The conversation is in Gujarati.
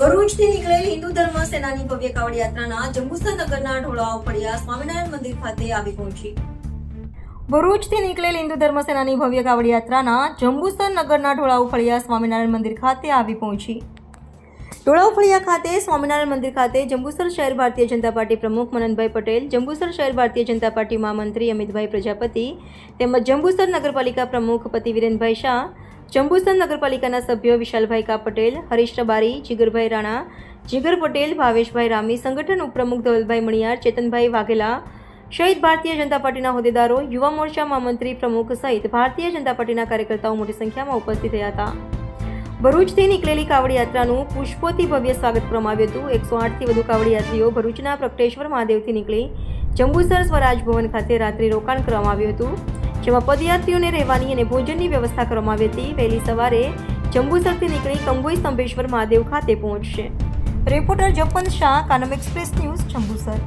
ભરૂચથી નીકળેલ હિન્દુ ધર્મ સેનાની ભવ્ય કાવડ યાત્રાના જંબુસર નગરના ઢોળાવ ફળિયા સ્વામિનારાયણ મંદિર ખાતે આવી પહોંચી. ભરૂચથી નીકળેલ હિન્દુ ધર્મ સેનાની ભવ્ય કાવડ યાત્રાના જંબુસર નગરના ઢોળાવ ફળિયા સ્વામિનારાયણ મંદિર ખાતે આવી પહોંચી. ઢોળાવ ફળિયા ખાતે સ્વામિનારાયણ મંદિર ખાતે જંબુસર શહેર ભારતીય જનતા પાર્ટી પ્રમુખ મનનભાઈ પટેલ, જંબુસર શહેર ભારતીય જનતા પાર્ટી મહામંત્રી અમિતભાઈ પ્રજાપતિ તેમજ જંબુસર નગરપાલિકા પ્રમુખ પતિ વિરેનભાઈ શાહ જંબુસર નગરપાલિકાના સભ્યો વિશાલભાઈ કા પટેલ, હરીશ રબારી, જીગરભાઈ રાણા, જીગર પટેલ, ભાવેશભાઈ રામી, સંગઠન ઉપપ્રમુખ ધવલભાઈ મણિયાર, ચેતનભાઈ વાઘેલા, શહીદ ભારતીય જનતા પાર્ટીના હોદ્દેદારો, યુવા મોરચા મહામંત્રી પ્રમુખ સહિત ભારતીય જનતા પાર્ટીના કાર્યકર્તાઓ મોટી સંખ્યામાં ઉપસ્થિત રહ્યા હતા. ભરૂચથી નીકળેલી કાવડ યાત્રાનું પુષ્પોથી ભવ્ય સ્વાગત કરવામાં આવ્યું હતું. એકસો આઠથી વધુ કાવડ યાત્રીઓ ભરૂચના પ્રગટેશ્વર મહાદેવથી નીકળી જંબુસર સ્વરાજ ભવન ખાતે રાત્રિ રોકાણ કરવામાં આવ્યું હતું. જેમાં પદયાત્રીઓને રહેવાની અને ભોજનની વ્યવસ્થા કરવામાં આવી હતી. વહેલી સવારે જંબુસરથી નીકળી કંભોઈ સ્તંભેશ્વર મહાદેવ ખાતે પહોંચશે. Reporter Japan Shah, Kanam express news Jambusar.